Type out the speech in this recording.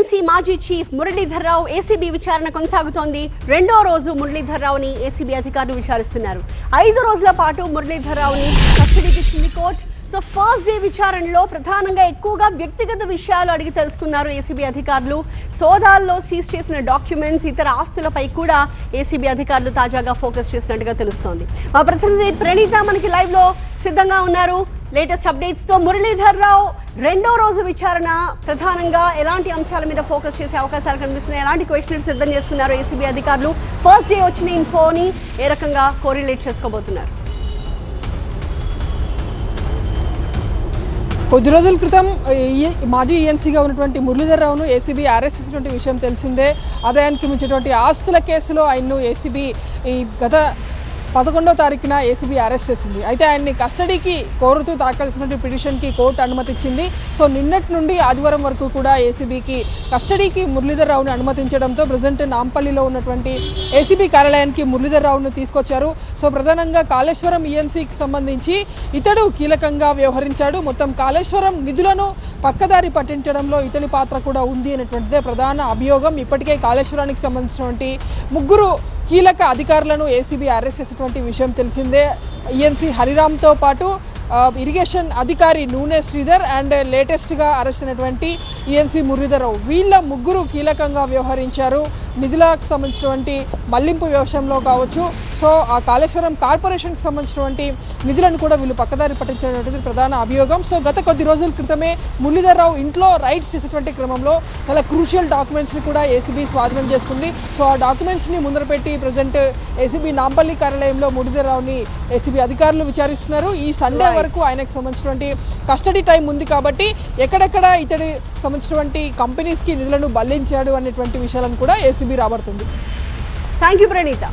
ENC మాజీ chief Muralidhar Rao ACB విచారణ కొనసాగుతోంది. రెండో రోజు మురళీధర్ రావుని ఏసీబీ అధికారులు విచారిస్తున్నారు. ఐదు రోజుల పాటు మురళీధర్ రావుని కస్టడీకి ఇచ్చింది కోర్టు. సో ఫస్ట్ డే విచారణలో ప్రధానంగా ఎక్కువగా వ్యక్తిగత విషయాలు అడిగి తెలుసుకున్నారు ఏసీబీ అధికారులు. సోదాల్లో సీజ్ చేసిన డాక్యుమెంట్స్ ఇతర ఆస్తులపై కూడా ఏసీబీ అధికారులు తాజాగా ఫోకస్ చేసినట్టుగా తెలుస్తోంది. మా ప్రతినిధి ప్రణీత మనకి లైవ్లో సిద్ధంగా ఉన్నారు. లేటెస్ట్ అప్డేట్స్తో మురళీధర్ రావు రెండో రోజు విచారణ. ప్రధానంగా ఎలాంటి అంశాల మీద ఫోకస్ చేసే అవకాశాలు కనిపిస్తున్నాయి? ఎలాంటి క్వశ్చన్స్ సిద్ధం చేసుకున్నారు ఏసీబీ అధికారులు? ఫస్ట్ డే వచ్చిన ఇన్ఫోని ఏ రకంగా కోరిలేట్ చేసుకోబోతున్నారు? కొద్ది రోజుల క్రితం ఈ- మాజీ ఈఎన్సీగా ఉన్నటువంటి మురళీధర్ రావును ఏసీబీ అరెస్ట్ చేసినటువంటి విషయం తెలిసిందే. ఆదాయానికి మించినటువంటి ఆస్తుల కేసులో ఆయన్ను ఏసీబీ ఈ గత పదకొండో తారీఖున ఏసీబీ అరెస్ట్ చేసింది. అయితే ఆయన్ని కస్టడీకి కోరుతూ దాఖలిసినటువంటి పిటిషన్కి కోర్టు అనుమతిచ్చింది. సో నిన్నటి నుండి ఆదివారం వరకు కూడా ఏసీబీకి కస్టడీకి మురళీధర్ రావుని అనుమతించడంతో ప్రజెంట్ నాంపల్లిలో ఉన్నటువంటి ఏసీబీ కార్యాలయానికి మురళీధర్ రావును తీసుకొచ్చారు. సో ప్రధానంగా కాళేశ్వరం ఈఎన్సీకి సంబంధించి ఇతడు కీలకంగా వ్యవహరించాడు. మొత్తం కాళేశ్వరం నిధులను పక్కదారి పట్టించడంలో ఇతని పాత్ర కూడా ఉంది అనేటువంటిదే ప్రధాన అభియోగం. ఇప్పటికే కాళేశ్వరానికి సంబంధించినటువంటి ముగ్గురు కీలక అధికారులను ఏసీబీ అరెస్ట్ చేసినటువంటి విషయం తెలిసిందే. ఈఎన్సీ హరిరామ్తో పాటు ఇరిగేషన్ అధికారి నూనె శ్రీధర్ అండ్ లేటెస్ట్గా అరెస్ట్ అయినటువంటి ఈఎన్సీ మురళీధరరావు వీళ్ళ ముగ్గురు కీలకంగా వ్యవహరించారు. నిధులకు సంబంధించినటువంటి మళ్ళింపు వ్యవసాయంలో కావచ్చు. సో ఆ కాళేశ్వరం కార్పొరేషన్కి సంబంధించినటువంటి నిధులను కూడా వీళ్ళు పక్కదారి పట్టించినటువంటిది ప్రధాన అభియోగం. సో గత కొద్ది రోజుల క్రితమే మురళీధరరావు ఇంట్లో రైడ్స్ చేసేటువంటి క్రమంలో చాలా క్రూషియల్ డాక్యుమెంట్స్ని కూడా ఏసీబీ స్వాధీనం చేసుకుంది. సో ఆ డాక్యుమెంట్స్ని ముందర పెట్టి ప్రజెంట్ ఏసీబీ నాంపల్లి కార్యాలయంలో మురళీధరరావుని ఏసీబీ అధికారులు విచారిస్తున్నారు. ఈ సండే వరకు ఆయనకు సంబంధించినటువంటి కస్టడీ టైం ఉంది కాబట్టి ఎక్కడెక్కడ ఇతడి సంబంధించినటువంటి కంపెనీస్కి నిధులను బల్లించాడు అనేటువంటి విషయాలను కూడా ఏసీబీ రాబడుతుంది. Thank you Praneetha.